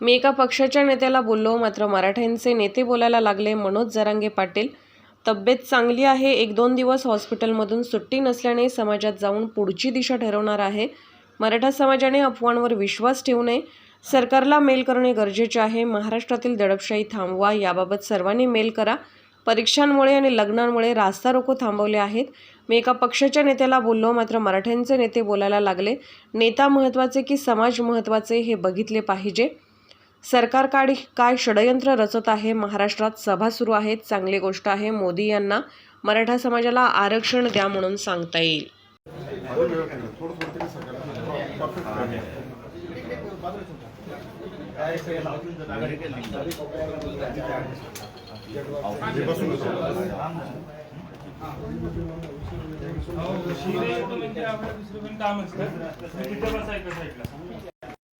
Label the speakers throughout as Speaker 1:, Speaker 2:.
Speaker 1: मी एका पक्षाच्या नेत्याला बोललो मात्र मराठ्यांचे नेते बोलायला लागले मनोज जरांगे पाटील. तब्येत चांगली आहे एक दोन दिवस हॉस्पिटलमधून सुट्टी नसल्याने समाजात जाऊन पुढची दिशा ठरवणार आहे. मराठा समाजाने अफवांवर विश्वास ठेवू नये. सरकारला मेल करणे गरजेचे आहे. महाराष्ट्रातील दडपशाही थांबवा याबाबत सर्वांनी मेल करा. परीक्षांमुळे आणि लग्नांमुळे रास्ता रोको थांबवले आहेत. मी एका पक्षाच्या नेत्याला बोललो मात्र मराठ्यांचे नेते बोलायला लागले. नेता महत्त्वाचे की समाज महत्त्वाचे हे बघितले पाहिजे. सरकार काढ काय षडयंत्र रचत आहे? महाराष्ट्रात सभा सुरू आहेत. चांगली गोष्ट आहे. मोदी यांना मराठा समाजाला आरक्षण द्या म्हणून सांगता येईल.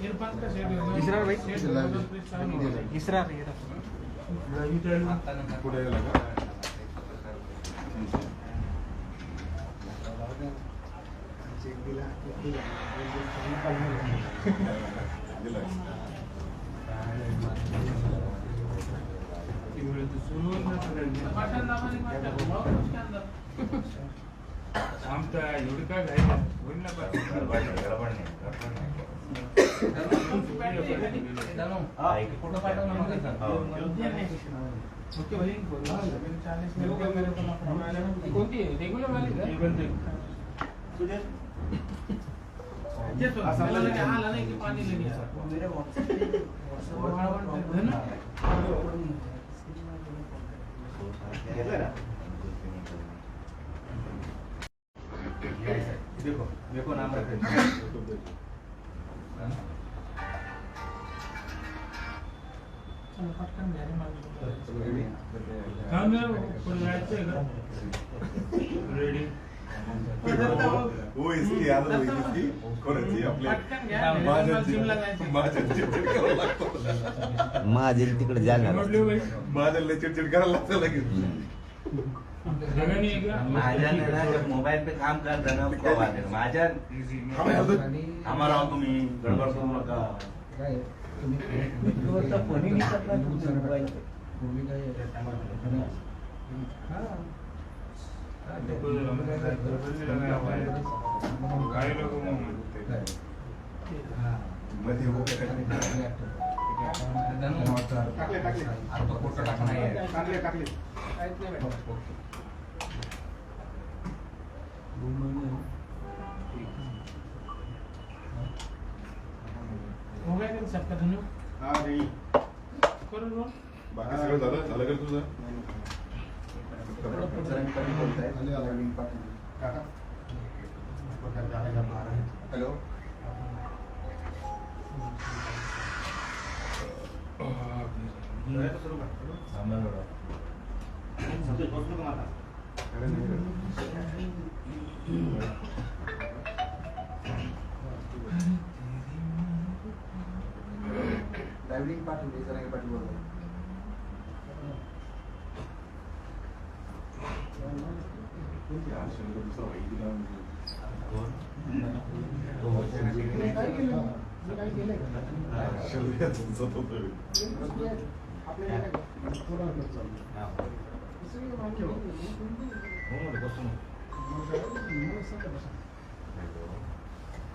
Speaker 2: है, थोड़ा- इरफान का शेड है।
Speaker 3: इसरा भाई?
Speaker 2: शेड है, उधर पे काम है।
Speaker 3: इसरा
Speaker 2: रवि टेल- आमचा एवढं काय घाई होईल ना कोणती रेग्युलर वाली आला नाही की पाणी
Speaker 4: देखो देखो नाम रखे
Speaker 2: हा मी पण जायचंय का रेडी
Speaker 5: वो इसकी आदत हुई इसकी. कोणाची?
Speaker 2: पटकन घ्या.
Speaker 5: आपल्या
Speaker 2: माझ्या
Speaker 6: तिकडे जाणार
Speaker 5: माझ्या लय चिडचिड करायला लागतं लगेच.
Speaker 4: माझ्या मोबाइल पे काम करता ना उसको आवाज है माझ्या हमारा तुम्ही. गडबड करू नका.
Speaker 2: काही लोक.
Speaker 5: मध्ये
Speaker 4: आता फोटो टाकणार
Speaker 2: हो क्या सबका धन्यवाद?
Speaker 5: हा रे.
Speaker 2: करो रो.
Speaker 5: बाकी सगळं झालं? झालं का तुझं?
Speaker 4: Hello. ड्रायव्हिंग पाठवली जरा पाठी बोलतो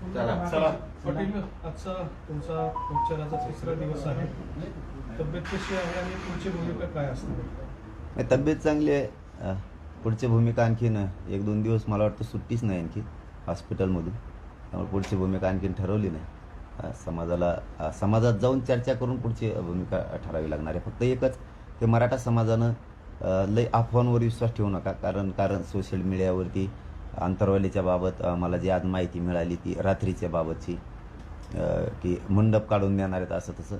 Speaker 2: चला.
Speaker 7: पाटील आजचा तुमचा उपचाराचा तिसरा दिवस आहे. तब्येत कशी आहे आणि पुढची भूमिका काय असणार
Speaker 6: नाही, तब्येत चांगली आहे. पुढची भूमिका आणखीन एक दोन दिवस मला वाटतं सुट्टीच नाही आणखी
Speaker 3: हॉस्पिटलमधून. त्यामुळे पुढची भूमिका आणखीन ठरवली नाही. समाजाला समाजात जाऊन चर्चा करून पुढची भूमिका ठरावी लागणार आहे. फक्त एकच की मराठा समाजानं लय अफवांवर विश्वास ठेवू नका. कारण कारण सोशल मीडियावरती आंतरवालीच्या बाबत मला जी आज माहिती मिळाली ती रात्रीच्या बाबतची की मंडप काढून देणार आहेत असं तसं.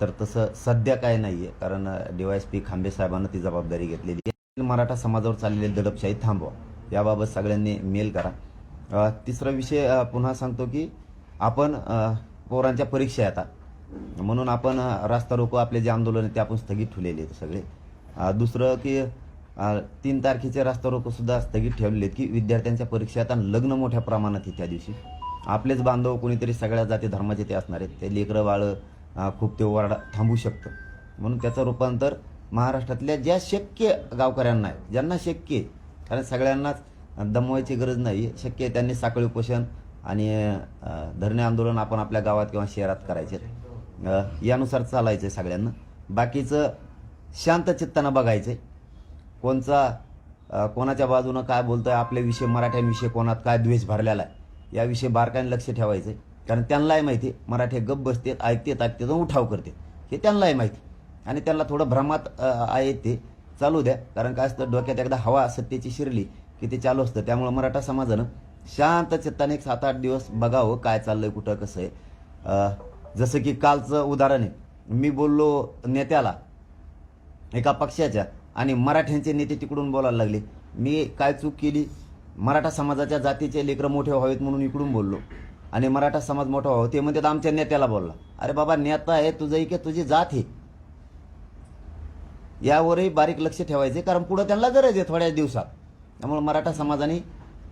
Speaker 3: तर तसं सध्या काय नाही आहे कारण डी वाय एस पी खांबे साहेबांना ती जबाबदारी घेतलेली आहे. मराठा समाजावर चाललेली दडपशाही थांबवा. याबाबत सगळ्यांनी मेल करा. तिसरा विषय पुन्हा सांगतो की आपण पोरांच्या परीक्षा आहे आता. म्हणून आपण रास्ता रोको आपले जे आंदोलन आहे ते आपण स्थगित ठेवलेले आहेत सगळे. दुसरं की तीन तारखेचे रास्ता रोको सुद्धा स्थगित ठेवलेले आहेत की विद्यार्थ्यांच्या परीक्षा आता लग्न मोठ्या प्रमाणात आहे त्या दिवशी. आपलेच बांधव कोणीतरी सगळ्या जाती धर्माचे ते असणार आहेत. ते लेकरं बाळं खूप ते ओरडा थांबू शकतं. म्हणून त्याचं रूपांतर महाराष्ट्रातल्या ज्या शक्य गावकऱ्यांना आहे ज्यांना शक्य आहे कारण सगळ्यांनाच दमवायची गरज नाही. शक्य आहे त्यांनी साखळी उपोषण आणि धरणे आंदोलन आपण आपल्या गावात किंवा शहरात करायचे. यानुसार चालायचं आहे सगळ्यांना. बाकीचं शांत चित्तानं बघायचं आहे कोणचा कोणाच्या बाजूनं काय बोलतोय आपल्याविषयी मराठ्यांविषयी कोणात काय द्वेष भरलेला आहे याविषयी बारकाईने लक्ष ठेवायचं आहे कारण त्यांनाही माहिती आहे, मराठी गप्प बसतेत ऐकतेत ऐकतेत उठाव करते. हे त्यांनाही माहिती आणि त्यांना थोडं भ्रमात आहे ते. चालू द्या. कारण काय असतं डोक्यात एकदा हवा सत्तेची शिरली की ते चालू असतं. त्यामुळं मराठा समाजानं शांत चित्ताने एक सात आठ दिवस बघावं काय चाललंय कुठं कसं आहे. जसं की कालचं उदाहरण आहे. मी बोललो नेत्याला एका पक्षाच्या. आणि मराठ्यांचे नेते तिकडून बोलायला लागले. मी काय चूक केली? मराठा समाजाच्या जातीचे लेकरं मोठे व्हावेत म्हणून इकडून बोललो. आणि मराठा समाज मोठा व्हावा ते म्हणतात आमच्या नेत्याला बोलला. अरे बाबा नेता आहे तुझं की तुझी जात आहे. यावरही बारीक लक्ष ठेवायचे कारण पुढं त्यांना गरज आहे थोड्या दिवसात. त्यामुळे मराठा समाजाने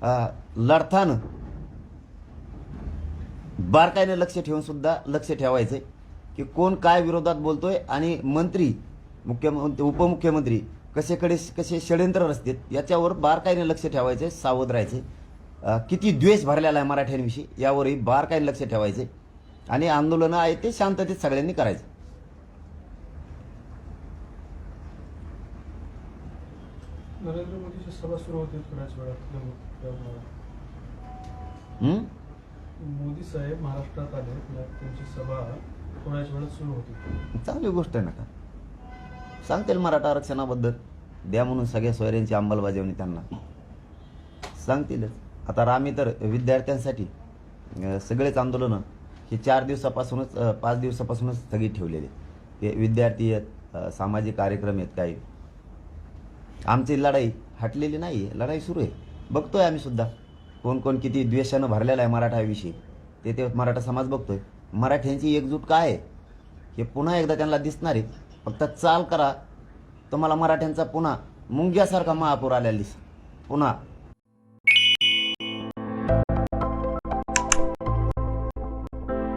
Speaker 3: लढतान लढताना बारकाईने लक्ष ठेवून सुद्धा लक्ष ठेवायचंय की कोण काय विरोधात बोलतोय आणि मंत्री मुख्यमंत्री उपमुख्यमंत्री कसे कडे कसे षडयंत्र रचतात याच्यावर बारकाईने लक्ष ठेवायचे सावध राहायचे. किती द्वेष भरलेला आहे मराठ्यांविषयी यावरही बारकाईने लक्ष ठेवायचे. आणि आंदोलनं आहेत ते शांततेत सगळ्यांनी करायचे.
Speaker 7: नरेंद्र मोदीची सभा सुरू होते थोड्याच वेळात त्यामुळे? मोदी साहेब महाराष्ट्रात आले त्यांची सभा थोड्याच वेळात सुरू होती.
Speaker 3: चांगली गोष्ट आहे ना का? सांगतील मराठा आरक्षणाबद्दल. द्या म्हणून सगळ्या सोयऱ्यांची अंमलबजावणी त्यांना. सांगतीलच. आता आम्ही तर विद्यार्थ्यांसाठी सगळेच आंदोलनं हे चार दिवसापासूनच पाच दिवसापासूनच स्थगित ठेवलेले ते विद्यार्थी आहेत सामाजिक कार्यक्रम आहेत काही. आमची लढाई हटलेली नाही आहे लढाई सुरू आहे. बघतोय आम्ही सुद्धा कोण कोण किती द्वेषानं भरलेला आहे मराठाविषयी ते ते मराठा समाज बघतोय. मराठ्यांची एकजूट काय आहे? हे पुन्हा एकदा त्यांना दिसणार आहे फक्त चाल करा. तुम्हाला मराठ्यांचा पुन्हा मुंग्यासारखा महापूर आलेला दिस पुन्हा.